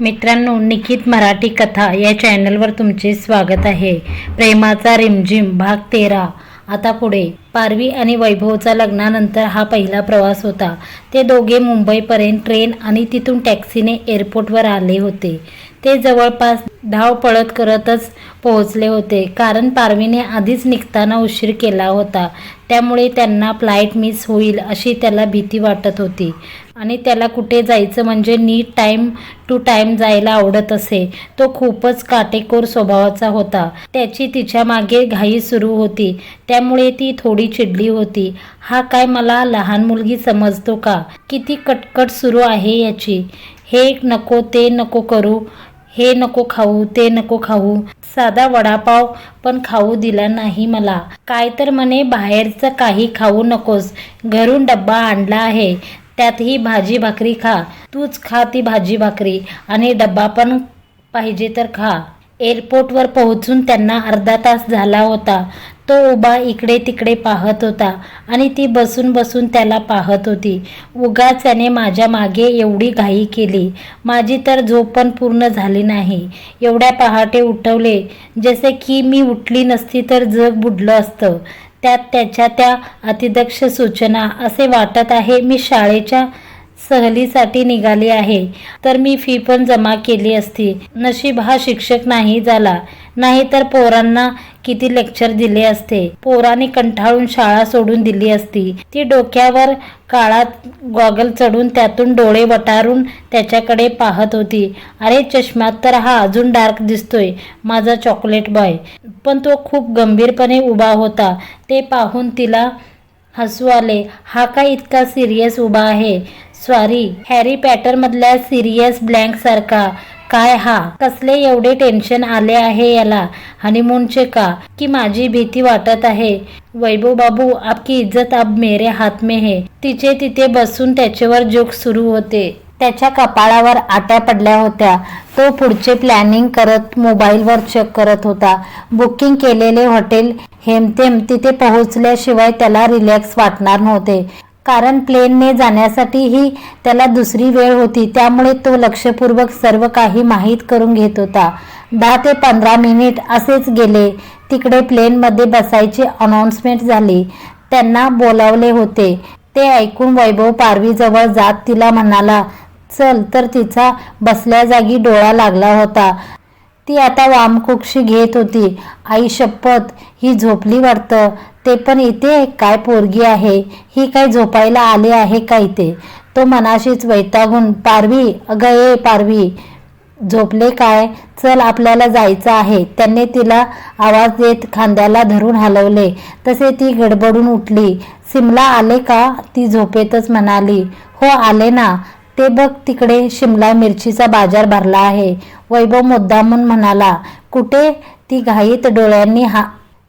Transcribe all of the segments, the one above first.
मित्रांनो निखित मराठी कथा या चॅनलवर तुमचे स्वागत आहे. प्रेमाचा रिमझिम भाग तेरा. आता पुढे. पारवी आणि वैभवचा लग्नानंतर हा पहिला प्रवास होता. ते दोघे मुंबईपर्यंत ट्रेन आणि तिथून टॅक्सीने एअरपोर्टवर आले होते. ते जवळपास धाव पळत करतच पोहोचले होते. कारण पारवीने आधीच निघताना उशीर केला होता. त्यामुळे त्यांना फ्लाईट मिस होईल अशी त्याला भीती वाटत होती. आणि त्याला कुठे जायचं म्हणजे नीट टाईम टू टाईम जायला आवडत असे. तो खूपच काटेकोर स्वभावाचा होता. त्याची तिच्यामागे घाई सुरू होती. त्यामुळे ती थोडी चिडली होती. हा काय मला लहान मुलगी समजतो का? किती कटकट सुरू आहे याची. हे नको ते नको करू. हे नको खाऊ ते नको खाऊ. साधा वडापाव पण खाऊ दिला नाही मला. काय तर म्हणे बाहेरचं काही खाऊ नकोस. घरून डब्बा आणला आहे. त्यात ही भाजी भाकरी खा. तूच खा ती भाजी भाकरी. आणि डब्बा पण पाहिजे तर खा. एअरपोर्टवर पोहोचून त्यांना अर्धा तास झाला होता. तो उभा इकडे तिकडे पाहत होता आणि ती बसून बसून त्याला पाहत होती. उगाच त्याने माझ्या मागे एवढी घाई केली. माझी तर झोप पण पूर्ण झाली नाही. एवढ्या पहाटे उठवले जसे की मी उठली नसती तर जग बुडलं असतं. त्यात त्याच्या त्या अतिदक्ष सूचना असे वाटत आहे मी शाळेच्या सहलीसाठी निघाली आहे. तर मी फी पण जमा केली असती. नशीब हा शिक्षक नाही झाला. नाहीतर पोरांना किती लेक्चर दिले असते? पोरांनी कंठाळून शाळा सोडून दिली असती. ती डोक्यावर काळात गॉगल चढून त्यातून डोळे वटारून त्याच्याकडे पाहत होती. अरे चष्म्यात तर हा अजून डार्क दिसतोय माझा चॉकलेट बॉय. पण तो खूप गंभीरपणे उभा होता. ते पाहून तिला हसू आले. हा काय इतका सिरियस उभा आहे? सॉरी हॅरी पॅटरमधल्या सिरियस ब्लँक सारखा. काय हा? कसले एवढे टेन्शन आले आहे याला? हनीमूनचे का? की माझी भीती वाटत आहे. वैभव बाबू आपकी इज्जत अब मेरे हात में है. तिचे तिथे बसून त्याच्यावर जोक सुरू होते. त्याच्या कपाळावर आट्या पडल्या होत्या. तो पुढचे प्लॅनिंग करत मोबाईलवर चेक करत होता. बुकिंग केलेले हॉटेल हेमतेम तिथे पोहोचल्याशिवाय त्याला रिलॅक्स वाटणार नव्हते. कारण प्लेनने जाण्यासाठीही त्याला दुसरी वेळ होती. त्यामुळे तो लक्षपूर्वक सर्व काही माहीत करून घेत होता. दहा ते पंधरा मिनिट असेच गेले. तिकडे प्लेनमध्ये बसायची अनाऊन्समेंट झाली. त्यांना बोलावले होते. ते ऐकून वैभव पारवीजवळ जात तिला म्हणाला चल तर तिचा बसल्या जागी डोळा लागला होता. ती आता वामकुक्षी घेत होती. आई शपथ ही झोपली वाटतं. ते पण इथे काय पोरगी आहे? ही काय झोपायला आले आहे का इथे? तो मनाशीच वैतागून पारवी अगं ए पारवी झोपले काय? चल आपल्याला जायचं आहे. त्यांनी तिला आवाज देत खांद्याला धरून हलवले. तसे ती गडबडून उठली. सिमला आले का? ती झोपेतच म्हणाली. हो आले ना. ते बघ तिकडे शिमला मिरचीचा बाजार भरला आहे. वैभव मुद्दामून म्हणाला कुठे ती घाईत डोळ्यांनी हा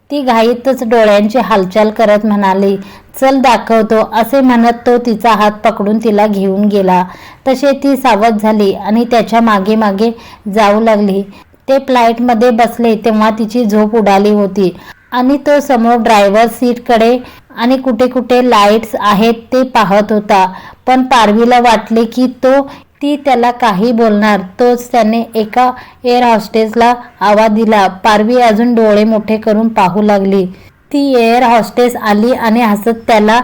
ती घाईतच डोळ्यांची हालचाल करत म्हणाली चल दाखवतो असे म्हणत तो तिचा हात पकडून तिला घेऊन गेला. तसे ती सावध झाली आणि त्याच्यामागे मागे जाऊ लागली. ते फ्लाईटमध्ये बसले तेव्हा तिची झोप उडाली होती. आणि तो समोर ड्रायव्हर सीटकडे आणि कुठे कुठे लाईट्स आहेत ते पाहत होता. पण पारवीला वाटले की तो ती त्याला काही बोलणार. तोच त्याने एका एअर हॉस्टेसला आवाज दिला. पारवी अजून डोळे मोठे करून पाहू लागली. ती एअर हॉस्टेस आली आणि हसत त्याला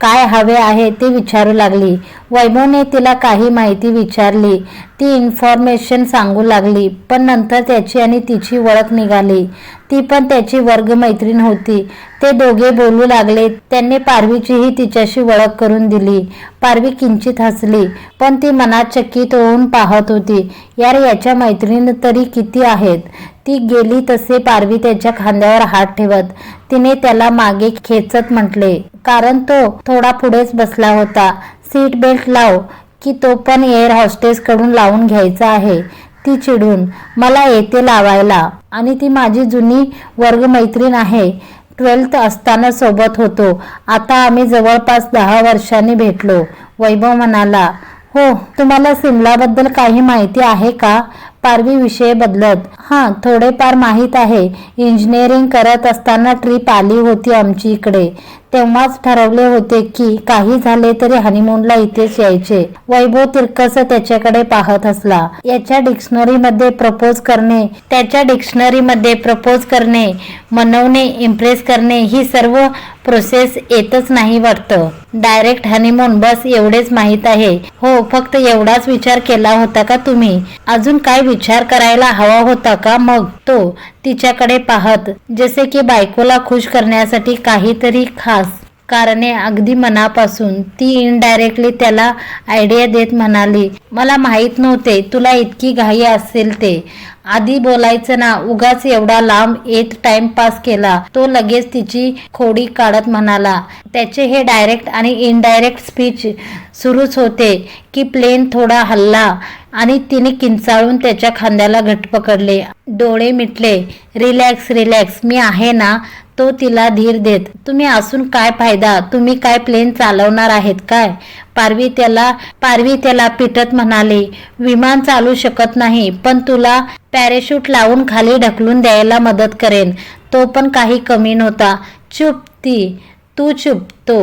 काय हवे आहे? ते विचारू लागली. वैभवने तिला काही माहिती विचारली. ती इन्फॉर्मेशन सांगू लागली पण नंतर त्याची आणि तिची ओळख निघाली. ती पण त्याची वर्गमैत्रीण होती. ते दोघे बोलू लागले. त्यांनी पारवीचीही तिच्याशी ओळख करून दिली. पारवी किंचित हसली पण ती मनात चकित होऊन पाहत होती यार याच्या मैत्रीण तरी किती आहेत? ती गेली तसे पारवी त्याच्या खांद्यावर हात ठेवत. तिने त्याला मागे खेचत म्हटले कारण तो थोडा पुढेच बसला होता. सीट बेल्ट लाव. की तो पण एअर हॉस्टेसकडून लावून घ्यायचा आहे. ती चिडून मला येते लावायला. आणि ती माझी जुनी वर्गमैत्रीण आहे. ट्वेल्थ असताना सोबत होतो. आता आम्ही जवळपास दहा वर्षांनी भेटलो. वैभव म्हणाला हो तुम्हाला सिमलाबद्दल काही माहिती आहे का? पारवी विषय बदलत. हां थोडेफार माहीत आहे. इंजिनिअरिंग करत असताना ट्रिप आली होती आमची इकडे. तेव्हाच ठरवले होते की काही झाले तरी हनीमूनला इथेच यायचे. वैभव तिरकस त्याच्याकडे पाहत असला. याच्या डिक्शनरी मध्ये प्रपोज करणे त्याच्या डिक्शनरी मध्ये प्रपोज करणे मनवणे इम्प्रेस करणे ही सर्व प्रोसेस येतच नाही वाटतं. डायरेक्ट हनीमून बस एवढेच माहीत आहे. हो फक्त एवढाच विचार केला होता का तुम्ही? अजून काय विचार करायला हवा होता का मग? तो तिच्याकडे पाहत जसे की बायकोला खुश करण्यासाठी काहीतरी खास कारणे अगदी मनापासून. ती इनडायरेक्टली त्याला आयडिया देत म्हणाली मला माहीत नव्हते तुला इतकी घाई असेल ते. आधी बोलायचं ना उगाच एवढा लांब येत टाइमपास केला. तो लगेच तिची खोडी काढत म्हणाला. त्याचे हे डायरेक्ट आणि इनडायरेक्ट स्पीच सुरूच होते की प्लेन थोडा हल्ला आणि तिने किंचाळून त्याच्या खांद्याला घट पकडले. डोळे मिटले. Relax relax. मी आहे ना तो तिला धीर देत. तुम्ही असून काय फायदा? तुम्ही काय प्लेन चालवणार आहेत काय? पारवी त्याला पारवी त्याला पिटत म्हणाले विमान चालू शकत नाही पण तुला पॅरेशूट लावून खाली ढकलून द्यायला मदत करेन. तो पण काही कमी नव्हता. चुप ती तू चुप तो.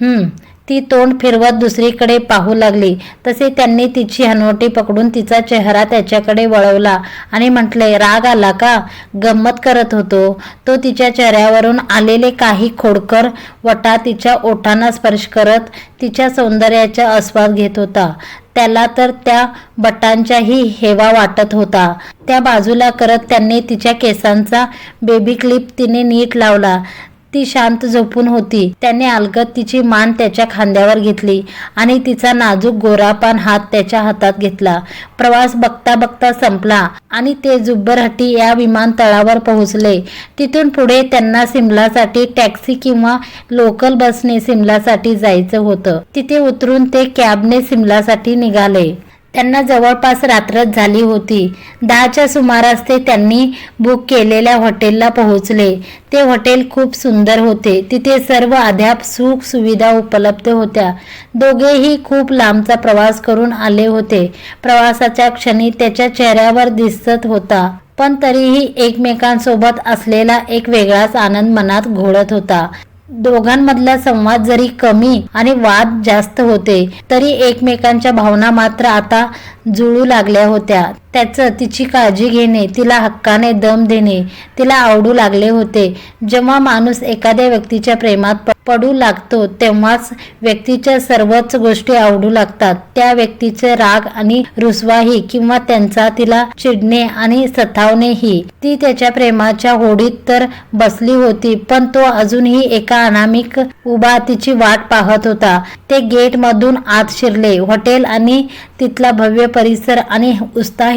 हम्म ती तोंड फिरवत दुसरीकडे पाहू लागली. तसे त्यांनी तिची हनवटी पकडून तिचा चेहरा त्याच्याकडे वळवला आणि म्हटले राग आला का? गंमत करत होतो. तो तिच्या चेहऱ्यावरून आलेले काही खोडकर वटा तिच्या ओठांना स्पर्श करत तिच्या सौंदर्याचा आस्वाद घेत होता. त्याला तर त्या बटांच्याही हेवा वाटत होता. त्या बाजूला करत त्यांनी तिच्या केसांचा बेबी क्लिप तिने नीट लावला. ती शांत झोपून होती. त्याने अलगद तिची मान त्याच्या खांद्यावर घेतली आणि तिचा नाजूक गोरापान हात त्याच्या हातात घेतला. प्रवास बघता बघता संपला आणि ते जुब्बरहट्टी या विमानतळावर पोहोचले. तिथून पुढे त्यांना सिमलासाठी टॅक्सी किंवा लोकल बसने सिमलासाठी जायचं होतं. तिथे उतरून ते कॅबने सिमलासाठी निघाले. त्यांना जवळपास रात्रच झाली होती. दहाच्या सुमारास ते त्यांनी बुक केलेल्या हॉटेलला पोहोचले. ते हॉटेल खूप सुंदर होते. तिथे सर्व अद्याप सुख सुविधा उपलब्ध होत्या. दोघेही खूप लांबचा प्रवास करून आले होते. प्रवासाच्या क्षणी त्याच्या चेहऱ्यावर दिसत होता. पण तरीही एकमेकांसोबत असलेला एक वेगळाच आनंद मनात घोळत होता. दोघांमधला संवाद जरी कमी आणि वाद जास्त होते तरी एकमेकांच्या भावना मात्र आता जुळू लागल्या होत्या. त्याचं तिची काळजी घेणे तिला हक्काने दम देणे तिला आवडू लागले होते. जेव्हा माणूस एखाद्या व्यक्तीच्या प्रेमात पडू लागतो तेव्हाच व्यक्तीच्या सर्वच गोष्टी आवडू लागतात. त्या व्यक्तीचे राग आणि रुसवाही किंवा त्यांचा तिला चिडणे आणि सतावणेही. ती त्याच्या प्रेमाच्या होडीत तर बसली होती पण तो अजूनही एका अनामिक उभा तिची वाट पाहत होता. ते गेट मधून आत शिरले. हॉटेल आणि तिथला भव्य परिसर आणि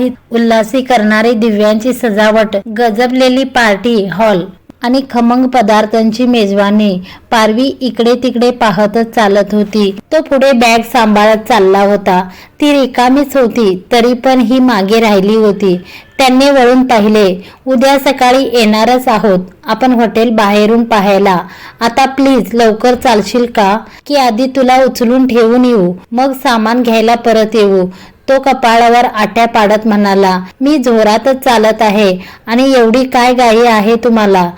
उत्साहित उल्हासी करणारी दिव्यांची सजावट गजबलेली पार्टी हॉल आणि खमंग पदार्थांची मेजवानी. पारवी इकडे तिकडे पाहतच चालत होती. तो पुढे बॅग सांभाळत चालला होता. ती रिकामीच होती तरी पण ही मागे राहिली होती. त्यांनी वळून पाहिले उद्या सकाळी येणारच आहोत. आपण हॉटेल बाहेरून पाहायला. आता प्लीज लवकर चालशील का? की आधी तुला उचलून ठेवून येऊ. मग सामान घ्यायला परत येऊ. तो कपाळावर आट्या पाडत म्हणाला मी जोरातच चालत आहे आणि एवढी काय गाई आहे तुम्हाला?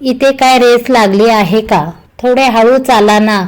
इथे काय रेस लागली आहे का? थोडे हळू चाला ना.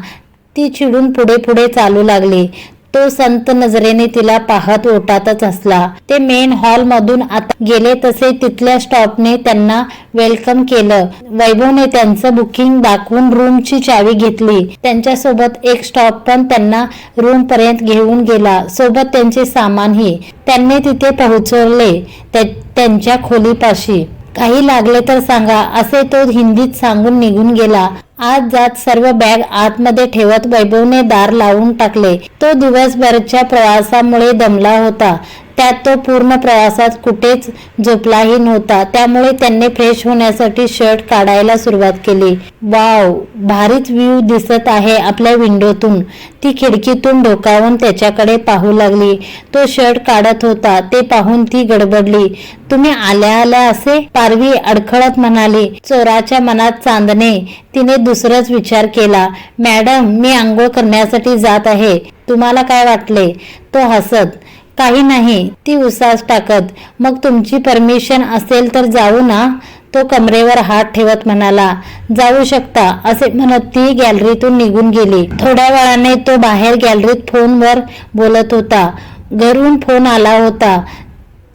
ती चिडून पुढे पुढे चालू लागली. तो संत नजरेने तिला पाहत ओटातच असला. ते मेन हॉल मधून आता गेले तसे तिथल्या स्टॉपने त्यांना वेलकम केलं. वैभवने त्यांचं बुकिंग दाखवून रूमची चावी घेतली. त्यांच्यासोबत एक स्टॉप पण त्यांना रूम पर्यंत घेऊन गेला. सोबत त्यांचे सामानही त्यांनी तिथे पोहोचवले त्यांच्या खोलीपाशी. काही लागले तर सांगा असे तो हिंदीत सांगून निघून गेला. आज जात सर्व बॅग आतमध्ये ठेवत वैभवने दार लावून टाकले. तो दिवसभरच्या प्रवासामुळे दमला होता. त्यात तो पूर्ण प्रवासात कुठेच झोपलाही नव्हता. त्यामुळे त्यांनी फ्रेश होण्यासाठी शर्ट काढायला सुरुवात केली. वाव भारीच व्ह्यू दिसत आहे आपल्या विंडोतून ती खिडकीतून डोकावून त्याच्याकडे पाहू लागली. तो शर्ट काढत होता. ते पाहून ती गडबडली. तुम्ही आल्या आल्या असे? पारवी अडखळत म्हणाली. चोराच्या मनात चांदणे. तिने दुसराच विचार केला. मॅडम मी आंघोळ करण्यासाठी जात आहे. तुम्हाला काय वाटले? तो हसत काही नाही ती उसास टाकत. मग तुमची परमिशन असेल तर जाऊ ना. तो कमरेवर हात ठेवत म्हणाला जाऊ शकता असे म्हणत ती गॅलरीतून निघून गेली. थोड्या वेळाने तो बाहेर गॅलरीत फोनवर बोलत होता. घरून फोन आला होता.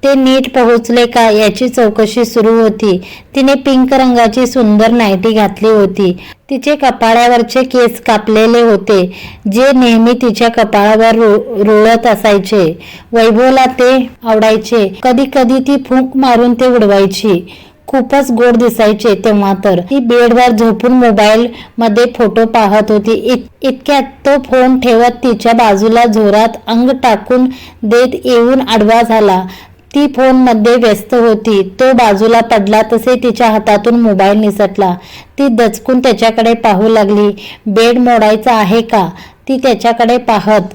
ते नीट पोहोचले का याची चौकशी सुरू होती. तिने पिंक रंगाची सुंदर नायटी घातली होती. तिचे कपाळावरचे केस कापलेले होते जे नेहमी तिच्या कपाळावर रुळत असायचे. वैभवला ते आवडायचे. कधी कधी ती फूंक मारून ते उडवायची. खूपच गोड दिसायचे तेव्हा तर. ती बेडवर झोपून मोबाईल मध्ये फोटो पाहत होती. इत- इतक्यात तो फोन ठेवत तिच्या बाजूला जोरात अंग टाकून देत येऊन आडवा झाला. ती फोनमध्ये व्यस्त होती. तो बाजूला पडला तसे तिच्या हातातून मोबाईल निसटला. ती दचकून त्याच्याकडे पाहू लागली. बेड मोडायचा आहे का? ती त्याच्याकडे पाहत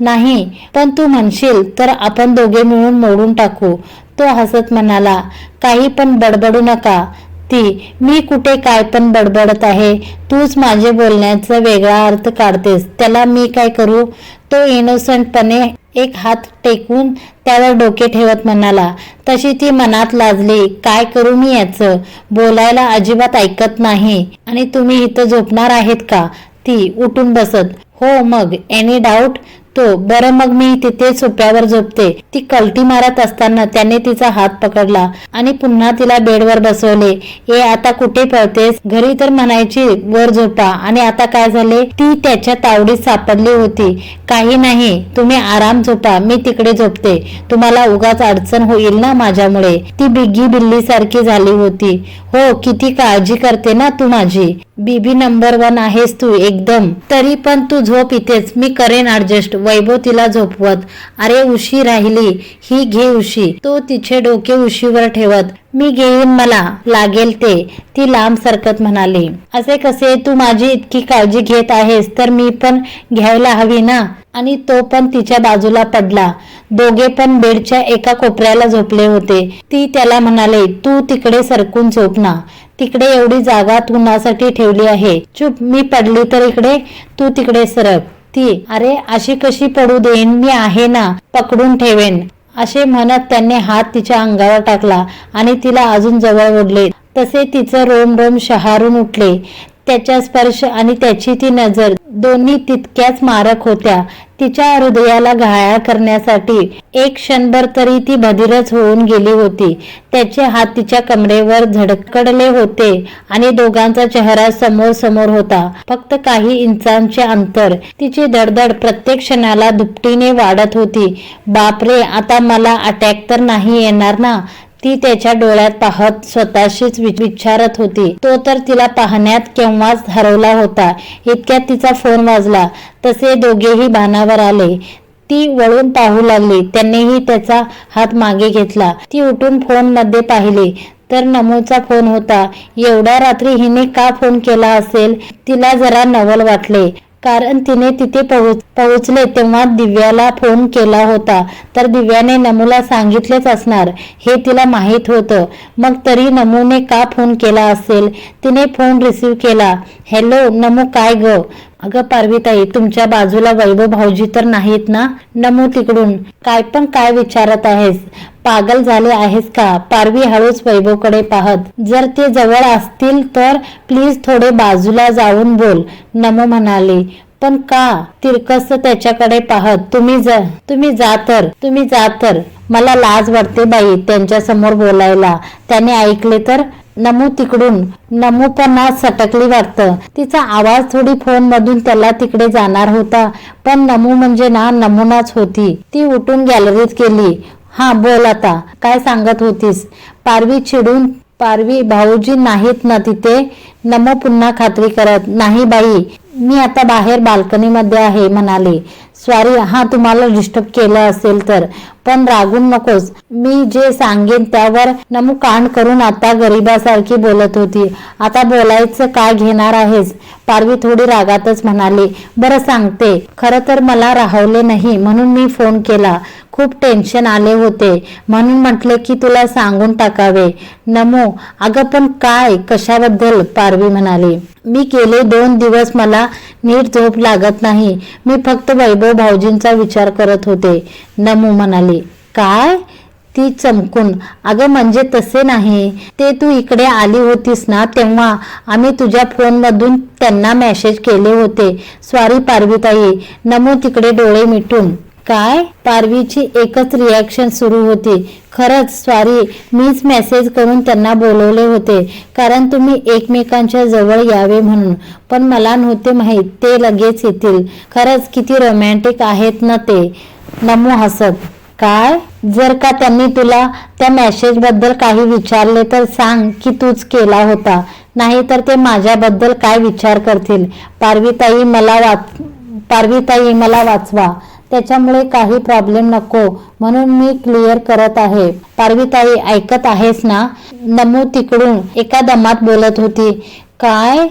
नाही पण तू म्हणशील तर आपण दोघे मिळून मोडून टाकू. तो हसत म्हणाला काही पण बडबडू नका. ती मी कुठे काय पण बडबडत आहे. तूच माझे बोलण्याचा वेगळा अर्थ काढतेस. त्याला मी काय करू? तो इनोसंटपणे एक हात टेकून त्यावर डोके ठेवत म्हणाला तशी ती मनात लाजली काय करू मी याचं? बोलायला अजिबात ऐकत नाही. आणि तुम्ही इथं झोपणार आहेत का? ती उठून बसत हो मग एनी डाऊट तो बरं मग मी तिथे सोप्यावर झोपते. ती कलटी मारत असताना त्याने तिचा हात पकडला आणि पुन्हा तिला बेडवर बसवले. ए आता कुठे पळतेस? घरी तर म्हणायची वर झोपा. आणि आता काय झाले? ती त्याच्या तावडीत सापडली होती. काही नाही. तुम्ही आराम झोपा. मी तिकडे झोपते. तुम्हाला उगाच अडचण होईल ना माझ्यामुळे. ती बिग्गी बिल्ली सारखी झाली होती. हो किती काळजी करते ना तू माझी. बीबी नंबर वन आहेस तू एकदम. तरी पण तू झोप इथेच. मी करेन ऍडजस्ट वैभव तिला झोपवत. अरे उशी राहिली. ही घे उशी. तो तिचे डोके उशीवर ठेवत. मी घेईन मला. लागेल ते. ती लांब सरकत म्हणाली. असे कसे तू माझी इतकी काळजी घेत आहेस? तर मी पण घ्यायला हवी ना? आणि तो पण तिच्या बाजूला पडला. दोघे पण बेडच्या एका कोपऱ्याला झोपले होते. ती त्याला म्हणाले तू तिकडे सरकून झोप ना. तिकडे एवढी जागा तुनासाठी ठेवली आहे. चुप मी पडली तर इकडे तू तिकडे सरक. ती अरे अशी कशी पडू देईन? मी आहे ना. पकडून ठेवेन. असे म्हणत त्याने हात तिच्या अंगावर टाकला आणि तिला अजून जवळ ओढले. तसे तिचं रोम रोम शहारून उठले. त्याचा स्पर्श आणि त्याची ती नजर दोन्ही तितक्याच मारक होत्या. तिच्या हृदयाला घायाळ करण्यासाठी एक क्षणभर तरी ती बधिरच होऊन गेली होती. त्याचे हात तिच्या कमरेवर झडकडले होते आणि दोघांचा चेहरा समोर समोर होता. फक्त काही इंचांचे अंतर. तिची धडधड प्रत्येक क्षणाला दुपटीने वाढत होती. बापरे आता मला अटॅक तर नाही येणार ना? ती त्याच्या डोळ्यात पाहत स्वतःशीच विचारत होती. तो तर तिला पाहण्यात केव्हाच हरवला होता. इतक्यात तिचा फोन वाजला. तसे दोघेही भानावर आले. ती वळून पाहू लागली. त्यांनीही त्याचा हात मागे घेतला. ती उठून फोनमध्ये पाहिली. तर नमोचा फोन होता. एवढ्या रात्री हिने का फोन केला असेल? तिला जरा नवल वाटले. कारण तिने तिथे पोहोच पोहोचले तेव्हा दिव्याला फोन केला होता. तर दिव्याने नमूला सांगितलेच असणार. हे तिला माहीत होतं. मग तरी नमूने का फोन केला असेल? तिने फोन रिसीव केला. हॅलो नमू काय ग? अगं पार्विताई तुमच्या बाजूला वैभव भाऊजी तर नाहीत ना? नमो तिकडून. काय पण काय विचारत आहेस? पागल झाले आहेस का? पारवी हळूच वैभवकडे पाहत जर ते जवळ असतील तर प्लीज थोडे बाजूला जाऊन बोल नमो म्हणाले. पण का? तिरकस त्याच्याकडे पाहत तुम्ही जा तुम्ही जा तर तुम्ही जा तर. मला लाज वाटते बाई त्यांच्यासमोर बोलायला. त्याने ऐकले तर नमू तिकडून. नमू पण आज सटकली वाटतं. तिचा आवाज थोडी फोन मधून त्याला तिकडे जाणार होता. पण नमू म्हणजे ना नमुनाच होती. ती उठून गॅलरीत गेली. हा बोल आता. काय सांगत होतीस? पारवी चिडून पारवी भाऊजी नाहीत ना तिथे? नमो पुन्हा खात्री करत नाही बाई. मी आता बाहेर बाल्कनीमध्ये आहे म्हणाले. सॉरी हा तुम्हाला डिस्टर्ब केलं असेल तर. पण रागून नकोस. मी जे सांगेन त्यावर नमू कांड करून आता गरीबासारखी बोलत होती. आता बोलायचं काय घेणार आहेस? पारवी थोडी रागातच म्हणाली. बरं सांगते. खरं तर मला राहवले नाही म्हणून मी फोन केला. खूप टेन्शन आले होते. म्हणून म्हटले की तुला सांगून टाकावे. नमो अगं पण काय? कशाबद्दल? पारवी म्हणाली. मी गेले दोन दिवस मला नीट झोप लागत नाही. मी फक्त वैभव भाऊजींचा विचार करत होते. नमू म्हणाले काय? ती चमकून. अगं म्हणजे तसे नाही. ते तू इकडे आली होतीस ना तेव्हा आम्ही तुझ्या फोनमधून त्यांना मेसेज केले होते. स्वारी पारविताई नमो तिकडे डोळे मिटून. काय? पारवीची एकच रिॲक्शन सुरू होती. खरंच सॉरी मीच मेसेज करून त्यांना बोलवले होते. कारण तुम्ही एकमेकांच्या जवळ यावे म्हणून. पण मला नव्हते माहीत. ते लगेच येतील. खरंच किती रोमॅन्टिक आहेत ना ते. नमो हसत. काय? जर का त्यांनी तुला त्या मेसेजबद्दल काही विचारले तर सांग की तूच केला होता. नाही तर ते माझ्याबद्दल काय विचार करतील? पारवीताई मला वाच पारवीताई मला वाचवा. त्याच्यामुळे काही प्रॉब्लेम नको. म्हणून मी क्लिअर करत आहे. पारवीताई ऐकत आहेस ना? नमू तिकडून. एका दमात बोलत होती. काय?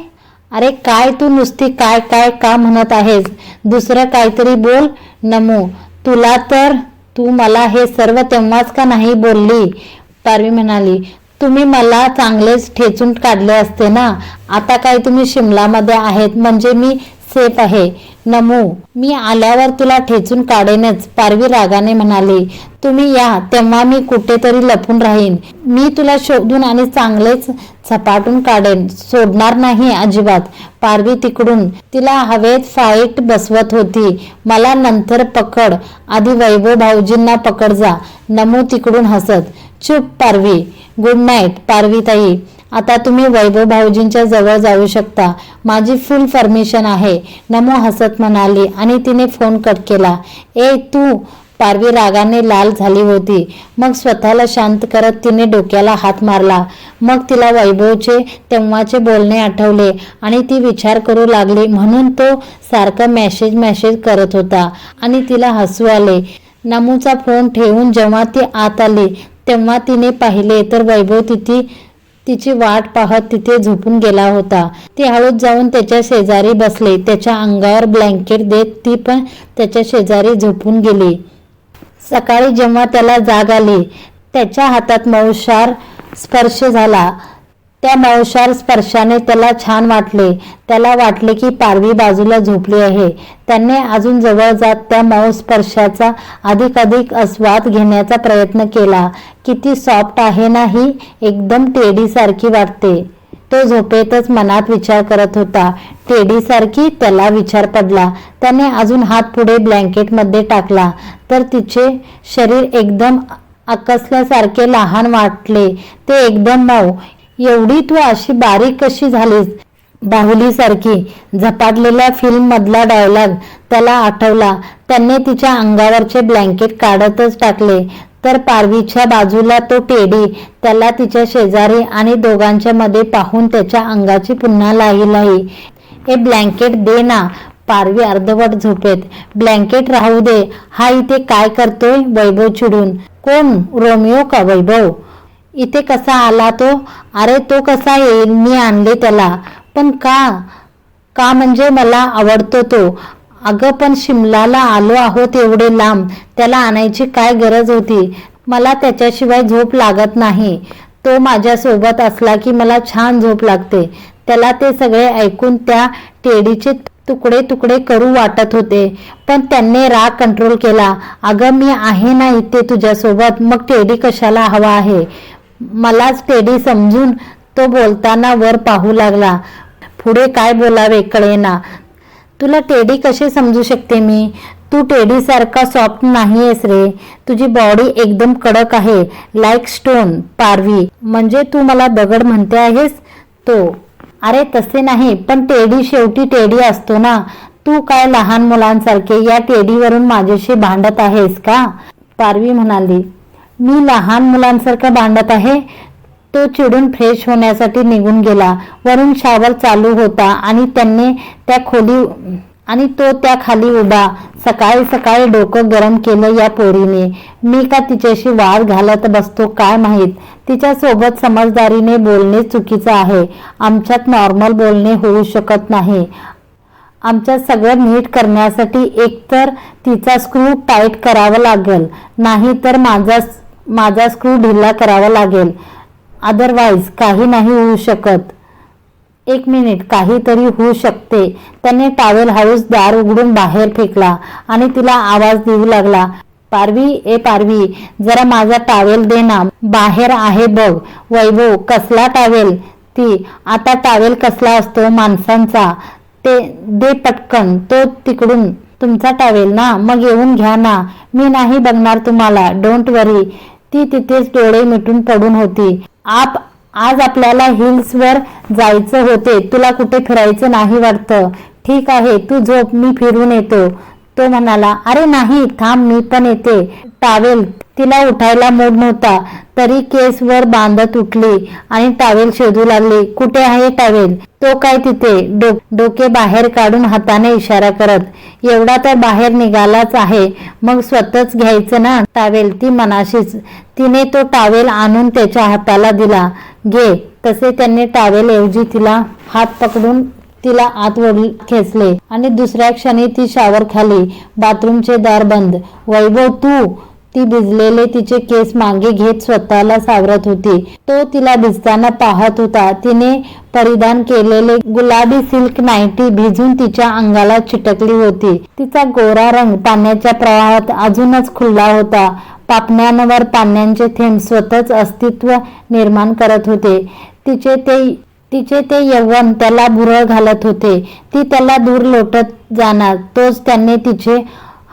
अरे काय तू नुसती काय काय का म्हणत आहेस? दुसरं काहीतरी बोल. नमू. तुला तर तू मला हे सर्व तेव्हाच का नाही बोलली? पारवी म्हणाली तुम्ही मला चांगलेच ठेचून काढले असते ना? आता काय तुम्ही शिमलामध्ये आहेत? म्हणजे मी सेफ आहे. नमू. मी आल्यावर तुला ठेचून काढेनच पारवी रागाने म्हणाली. तुम्ही या तेव्हा मी कुठेतरी लपून राहीन. मी तुला शोधून आणि चांगलेच झपाटून काढेन. सोडणार नाही अजिबात. पारवी तिकडून. तिला हवेत फाईट बसवत होती. मला नंतर पकड. आधी वैभव भाऊजींना पकड जा. नमू तिकडून हसत. चुप पारवी. Good night पारवीताई. आता तुम्ही वैभव भाऊजींच्या जवळ जाऊ शकता. माझी फुल परमिशन आहे. नमो हसत म्हणाली आणि तिने फोन कट केला. ए तू? पारवी रागाने लाल झाली होती. मग स्वतःला शांत करत तिने डोक्याला हात मारला. मग तिला वैभवचे तेव्हाचे बोलणे आठवले आणि ती विचार करू लागली. म्हणून तो सारखा मेसेज मॅसेज करत होता आणि तिला हसू आले. नमूचा फोन ठेवून जेव्हा ती आत आली तेव्हा तिने पाहिले तर वैभव तिथे तिची वाट पाहत तिथे झोपून गेला होता. ती हळूच जाऊन त्याच्या शेजारी बसले. त्याच्या अंगावर ब्लँकेट देत ती पण त्याच्या शेजारी झोपून गेली. सकाळी जेव्हा त्याला जाग आली त्याच्या हातात मऊशार स्पर्श झाला. त्या मौशार स्पर्शाने त्याला छान वाटले. त्याला वाटले की पारवी बाजूला झोपली आहे. त्याने अजून जवळ जात त्या मऊ स्पर्शाचा अधिक अधिक आस्वाद घेण्याचा प्रयत्न केला. किती सॉफ्ट आहे ना ही? एकदम टेडीसारखी वाटते. तो झोपेतच मनात विचार करत होता. टेडीसारखी त्याला विचार पडला. त्याने अजून हात पुढे ब्लँकेटमध्ये टाकला. तर तिचे शरीर एकदम आकसल्यासारखे लहान वाटले. ते एकदम मऊ. एवढी तू अशी बारीक कशी झालीस? बाहुलीसारखी झपाटलेल्या फिल्म मधला डायलॉग त्याला आठवला. त्याने तिच्या अंगावरचे ब्लँकेट काढतच टाकले. तर पारवीच्या बाजूला तो टेडी त्याला तिच्या शेजारी आणि दोघांच्या मध्ये पाहून त्याच्या अंगाची पुन्हा लाही लाही हे ब्लँकेट दे ना पारवी अर्धवट झोपेत. ब्लँकेट राहू दे. हा इथे काय करतोय? वैभव चिडून. कोण? रोमिओ का वैभव? इथे कसा आला तो? अरे तो कसा येईल मी आणले त्याला. पण का? का म्हणजे मला आवडतो तो? अगं पण शिमलाला आलो आहोत एवढे लांब. त्याला आणायची काय गरज होती? मला त्याच्याशिवाय झोप लागत नाही. तो माझ्यासोबत असला की मला छान झोप लागते. त्याला ते सगळे ऐकून त्या टेडीचे तुकडे तुकडे करू वाटत होते. पण त्यांनी राग कंट्रोल केला. अगं मी आहे ना इथे तुझ्यासोबत. मग टेडी कशाला हवा आहे? मलाच टेडी समजून तो बोलताना वर पाहू लागला. पुढे काय बोलावे कळेना. तुला टेडी कसे समजू शकते मी? तू टेडीसारखा सॉफ्ट नाहीयेस रे. तुझी बॉडी एकदम कडक आहे लाईक स्टोन पारवी. म्हणजे तू मला दगड म्हणते आहेस? तो. अरे तसे नाही पण टेडी शेवटी टेडी असतो ना. तू काय लहान मुलांसारखे या टेडीवरून माझ्याशी भांडत आहेस का? पारवी म्हणाली. मी लहान मुलांसारखं भांडत आहे. तो चिडून फ्रेश होण्यासाठी निघून गेला. वरून शावर चालू होता आणि त्यांनी त्या खोली आणि तो त्या खाली उभा. सकाळी सकाळी डोकं गरम केलं या पोरीने. मी का तिच्याशी वाद घालत बसतो काय माहीत? तिच्यासोबत समजदारीने बोलणे चुकीचं आहे. आमच्यात नॉर्मल बोलणे होऊ शकत नाही. आमच्या सगळं नीट करण्यासाठी एकतर तिचा स्क्रू टाईट करावा लागेल. नाही तर माझा माझा स्क्रू ढिल्ला करावा लागेल. अदरवाईज काही नाही होऊ शकत. एक मिनिट काहीतरी होऊ शकते. त्याने टॉवेल हाऊस दार उघडून बाहेर फेकला आणि तिला आवाज देऊ लागला पारवी ए पारवी जरा माझा टावेल दे ना. बाहेर आहे बघ. वैभव कसला टावेल ती आता टावेल कसला असतो माणसांचा? ते दे पटकन. तो तिकडून. तुमचा टावेल ना? मग येऊन घ्या ना. मी नाही बघणार तुम्हाला. डोंट वरी ती तिथेच डोळे मिटून पडून होती. आप आज आपल्याला हिल्सवर जायचं होते. तुला कुठे फिरायचं नाही वाटतं. ठीक आहे तू झोप मी फिरून येतो. तो म्हणाला अरे नाही थांब मी पण येते. टावेल तिला उठायला मूड नव्हता तरी केस वर बांधत उठली आणि टावेल शोधू लागली कुठे आहे टावेल? तो काय तिथे? डो डोके बाहेर काढून हाताने इशारा करत एवढा तर बाहेर निघालाच आहे मग स्वतःच घ्यायचं ना? टावेल ती मनाशीच तिने तो टावेल आणून त्याच्या हाताला दिला घे. तसे त्यांनी टावेल ऐवजी तिला हात पकडून तिला आत ओढ खेचले आणि दुसऱ्या क्षणी ती शावर खाली बाथरूमचे दार बंद. वैभव तू? ती भिजलेले तिचे केस मागे घेत स्वतःला सावरत होती. तो तिला भिजताना पाहत होता. तिने परिधान केलेले गुलाबी सिल्क नाईटी भिजून तिच्या अंगाला चिटकली होती. तिचा गोरा रंग पाण्याच्या प्रवाहात अजूनच खुल्ला होता. पापण्यांवर पाण्याचे थेंब स्वतःच अस्तित्व निर्माण करत होते. तिचे ते तिचे ते यवन त्याला भुरळ घालत होते. ती त्याला दूर लोटत जाणार. तोच त्यांनी तिचे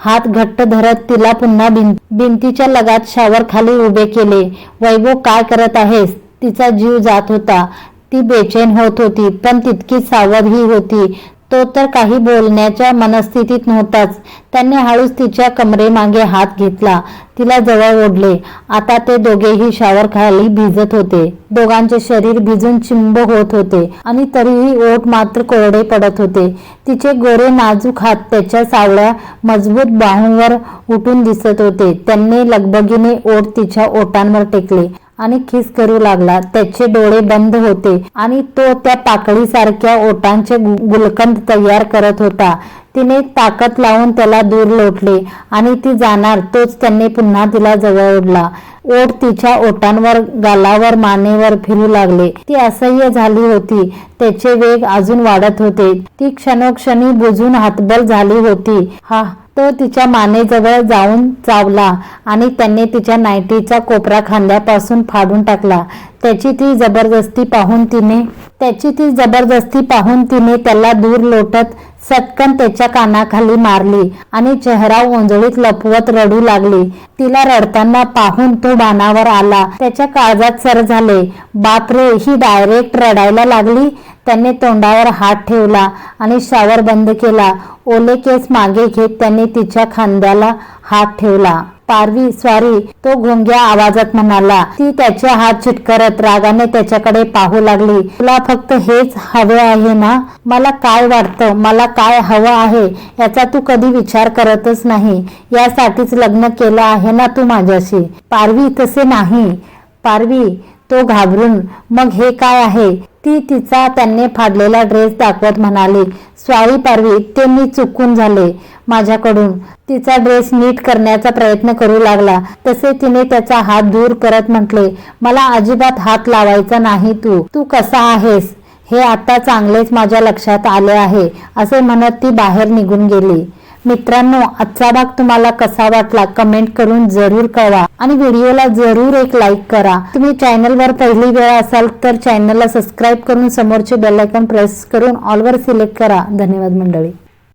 हात घट्ट धरत तिला पुन्हा भिंतीच्या लगात शावर खाली उभे केले. वैभव काय करत आहेस? तिचा जीव जात होता. ती बेचैन होत होती पण तितकी सावध ही होती. तो तर काही बोलण्याच्या मनस्थितीत नव्हताच. त्याने हळूच तिच्या कमरेमागे हात घेतला. तिला जवळ ओढले. आता ते दोघेही शावर खाली भिजत होते. दोघांचे शरीर भिजून चिंब होत होते आणि तरीही ओठ मात्र कोरडे पडत होते. तिचे गोरे नाजूक हात त्याच्या सावळ्या मजबूत बाहूंवर उठून दिसत होते. त्यांनी लगबगीने ओठ तिच्या ओटांवर टेकले. आणि खिस करू लागला. त्याचे डोळे बंद होते आणि तो त्या पाकळीसारख्या ओटांचे गुलकंद तयार करत होता. तिने ताकद लावून त्याला दूर लोटले आणि ती जाणार तोच त्यांनी पुन्हा तिला जवळ ओढला. ओठ तिच्या ओटांवर गालावर मानेवर फिरू लागले. ती असह्य झाली होती. त्याचे वेग अजून वाढत होते. ती क्षणोक्षणी बुजून हातबल झाली होती. हा तो तिच्या मानेजवळ जाऊन चावला आणि त्यांनी तिच्या नायटीचा कोपरा खांद्यापासून फाडून टाकला. त्याची ती जबरदस्ती पाहून तिने त्याची ती जबरदस्ती पाहून तिने त्याला दूर लोटत सटकन त्याच्या कानाखाली मारली आणि चेहरा ओंजळीत लपवत रडू लागली. तिला रडताना पाहून तो बाणावर आला. त्याच्या काळजात सर झाले. बापरे ही डायरेक्ट रडायला लागली. त्याने तोंडावर हात ठेवला आणि शावर बंद केला. ओले केस मागे घेत त्यांनी तिच्या खांद्याला हात ठेवला. पारवी स्वारी तो घोंग्या आवाजात म्हणाला ती त्याचे हात चिटकरत रागाने त्याच्याकडे पाहू लागली. तुला फक्त हेच हवे आहे ना? मला काय वाटतं? मला काय हवं आहे? याचा तू कधी विचार करतच नाही. यासाठीच लग्न केलं आहे ना तू माझ्याशी? पारवी तसे नाही. पारवी तो घाबरून मग हे काय आहे? ती तिचा त्यांनी फाडलेला ड्रेस दाखवत म्हणाली स्वारी पारवी ते मी चुकून झाले. माझ्याकडून तिचा ड्रेस नीट करण्याचा प्रयत्न करू लागला. तसे तिने त्याचा हात दूर करत म्हटले मला अजिबात हात लावायचा नाही तू. तू कसा आहेस? हे आता चांगलेच माझ्या लक्षात आले आहे असे म्हणत ती बाहेर निघून गेली. मित्रांनो आजचा भाग तुम्हाला कसा वाटला कमेंट करून जरूर कळवा आणि व्हिडिओला जरूर एक लाईक करा. तुम्ही चॅनलवर पहिली वेळ असाल तर चॅनलला सबस्क्राईब करून समोरचे बेल प्रेस करून ऑलवर सिलेक्ट करा. धन्यवाद मंडळी.